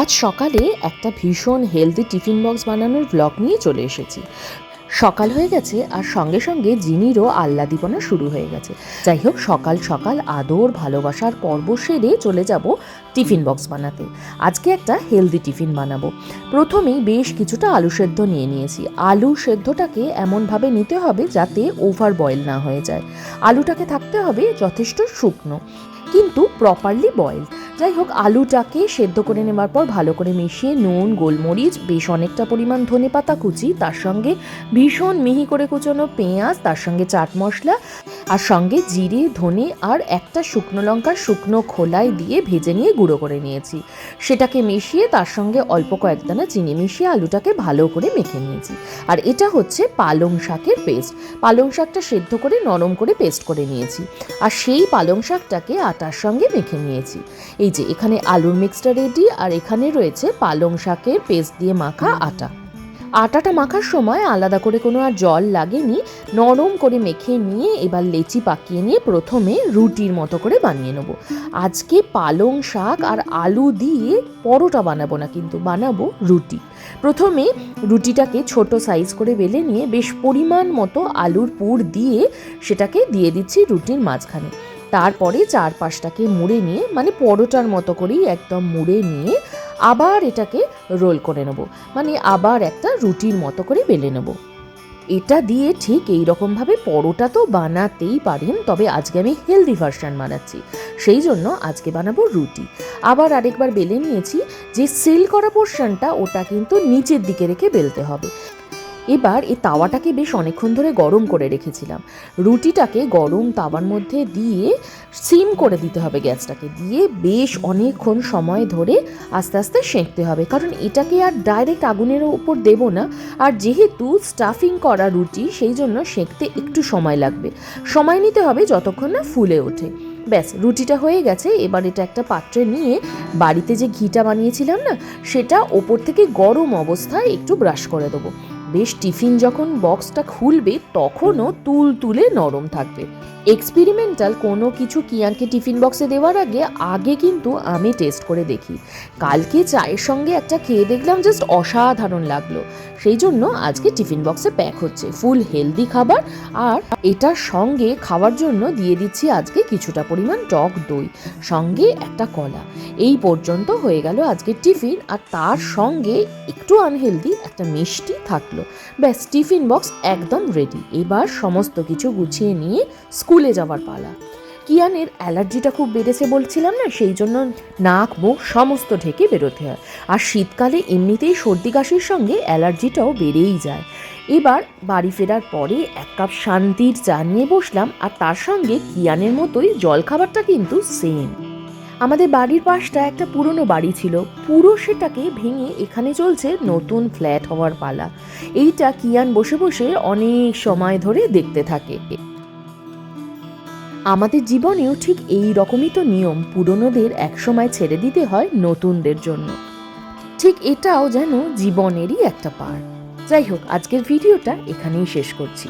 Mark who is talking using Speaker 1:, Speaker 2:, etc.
Speaker 1: আজ সকালে একটা ভীষণ হেলদি টিফিন বক্স বানানোর ব্লগ নিয়ে চলে এসেছি। সকাল হয়ে গেছে আর সঙ্গে সঙ্গে জিনিরও আহ্লাদিপনা শুরু হয়ে গেছে। যাই হোক, সকাল সকাল আদর, ভালোবাসার পর্ব সেরে চলে যাব টিফিন বক্স বানাতে। আজকে একটা হেলদি টিফিন বানাবো। প্রথমেই বেশ কিছুটা আলু সেদ্ধ নিয়ে নিয়েছি। আলু সেদ্ধটাকে এমনভাবে নিতে হবে যাতে ওভার বয়েল না হয়ে যায়। আলুটাকে থাকতে হবে যথেষ্ট শুকনো, কিন্তু প্রপারলি বয়েল যাই হোক, আলুটাকে সেদ্ধ করে নেওয়ার পর ভালো করে মিশিয়ে নুন, গোলমরিচ, বেশ অনেকটা পরিমাণ ধনে পাতা কুচি, তার সঙ্গে ভীষণ মিহি করে কুচোনো পেঁয়াজ, তার সঙ্গে চাট মশলা, আর সঙ্গে জিরে, ধনে, আর একটা শুকনো লঙ্কার শুকনো খোলায় দিয়ে ভেজে নিয়ে গুঁড়ো করে নিয়েছি। সেটাকে মিশিয়ে তার সঙ্গে অল্প কয়েকদানা চিনি মিশিয়ে আলুটাকে ভালো করে মেখে নিয়েছি। আর এটা হচ্ছে পালং শাকের পেস্ট। পালং শাকটা সেদ্ধ করে নরম করে পেস্ট করে নিয়েছি। আর সেই পালং শাকটাকে আটার সঙ্গে মেখে নিয়েছি। এই যে, এখানে আলুর মিক্সটা রেডি আর এখানে রয়েছে পালং শাকের পেস্ট দিয়ে মাখা আটা। আটাটা মাখার সময় আলাদা করে কোনো আর জল লাগেনি, নরম করে মেখে নিয়ে এবার লেচি পাকিয়ে নিয়ে প্রথমে রুটির মতো করে বানিয়ে নেব। আজকে পালং শাক আর আলু দিয়ে পরোটা বানাবো না কিন্তু, বানাবো রুটি। প্রথমে রুটিটাকে ছোট সাইজ করে বেলে নিয়ে বেশ পরিমাণ মতো আলুর পুর দিয়ে সেটাকে দিয়ে দিচ্ছি রুটির মাঝখানে। তারপরে চারপাশটাকে মুড়ে নিয়ে মানে পরোটার মতো করেই একদম মুড়ে নিয়ে আবার এটাকে রোল করে নেব। মানে আবার একটা রুটির মতো করে বেলে নেব। এটা দিয়ে ঠিক এই রকমভাবে পরোটা তো বানাতেই পারেন, তবে আজকে আমি হেলদি ভার্সন বানাচ্ছি। সেই জন্য আজকে বানাবো রুটি। আবার আরেকবার বেলে নিয়েছি যে সেল করা পোর্শনটা ওটা কিন্তু নিচের দিকে রেখে বেলতে হবে। এবার এই তাওয়াটাকে বেশ অনেকক্ষণ ধরে গরম করে রেখেছিলাম। রুটিটাকে গরম তাওয়ার মধ্যে দিয়ে সিম করে দিতে হবে গ্যাসটাকে। দিয়ে বেশ অনেকক্ষণ সময় ধরে আস্তে আস্তে সেঁকতে হবে। কারণ এটাকে আর ডাইরেক্ট আগুনের উপর দেব না। আর যেহেতু স্টাফিং করা রুটি, সেই জন্য সেঁকতে একটু সময় লাগবে। সময় নিতে হবে যতক্ষণ না ফুলে ওঠে। ব্যাস, রুটিটা হয়ে গেছে। এবার এটা একটা পাত্রে নিয়ে বাড়িতে যে ঘিটা বানিয়েছিলাম না, সেটা ওপর থেকে গরম অবস্থায় একটু ব্রাশ করে দেবো। বেশ টিফিন যখন বক্সটা খুলবে, তখনও তুল তুলে নরম থাকবে। এক্সপেরিমেন্টাল কোনো কিছু কিয়ানকে টিফিন বক্সে দেওয়ার আগে আগে কিন্তু আমি টেস্ট করে দেখি। কালকে চায়ের সঙ্গে একটা খেয়ে দেখলাম জাস্ট অসাধারণ লাগল। সেই জন্য আজকে টিফিন বক্সে প্যাক হচ্ছে। ফুল হেলদি খাবার আর এটার সঙ্গে খাওয়ার জন্য দিয়ে দিচ্ছি আজকে কিছুটা পরিমাণ টক দই, সঙ্গে একটা কলা। এই পর্যন্ত হয়ে গেল আজকে টিফিন আর তার সঙ্গে একটু আনহেলদি একটা মিষ্টি থাকল। ব্যাস, টিফিন বক্স একদম রেডি এবার সমস্ত কিছু গুছিয়ে নিয়ে স্কুলে যাওয়ার পালা। কিয়ানের অ্যালার্জিটা খুব বেড়েছে বলছিলাম না, সেই জন্য নাক, মুখ সমস্ত ঢেকে বেরোতে হয়। আর শীতকালে এমনিতেই সর্দি কাশির সঙ্গে অ্যালার্জিটাও বেড়েই যায়। এবার বাড়ি ফেরার পরে এক কাপ শান্তির চা নিয়ে বসলাম, আর তার সঙ্গে কিয়ানের মতোই জলখাবারটা কিন্তু সেম আমাদের বাড়ির পাশটা একটা পুরনো বাড়ি ছিল। পুরো সেটাকে ভেঙে এখানে চলছে নতুন ফ্ল্যাট হওয়ার পালা। এইটা কিয়ান বসে বসে অনেক সময় ধরে দেখতে থাকে। আমাদের জীবনেও ঠিক এই রকমই তো নিয়ম, পুরনোদের একসময় ছেড়ে দিতে হয় নতুনদের জন্য। ঠিক এটাও যেন জীবনেরই একটা পার্ট যাই হোক, আজকের ভিডিওটা এখানেই শেষ করছি।